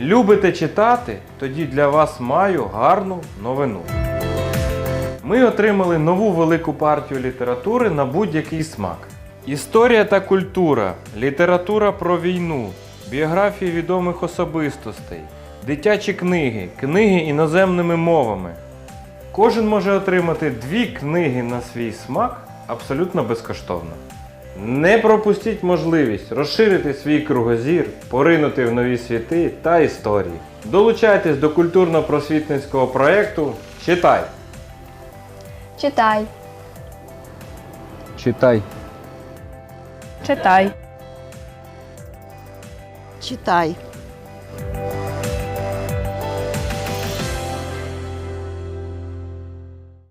Любите читати? Тоді для вас маю гарну новину. Ми отримали нову велику партію літератури на будь-який смак. Історія та культура, література про війну, біографії відомих особистостей, дитячі книги, книги іноземними мовами. Кожен може отримати дві книги на свій смак абсолютно безкоштовно. Не пропустіть можливість розширити свій кругозір, поринути в нові світи та історії. Долучайтесь до культурно-просвітницького проєкту Читай! Читай. Читай. Читай. Читай.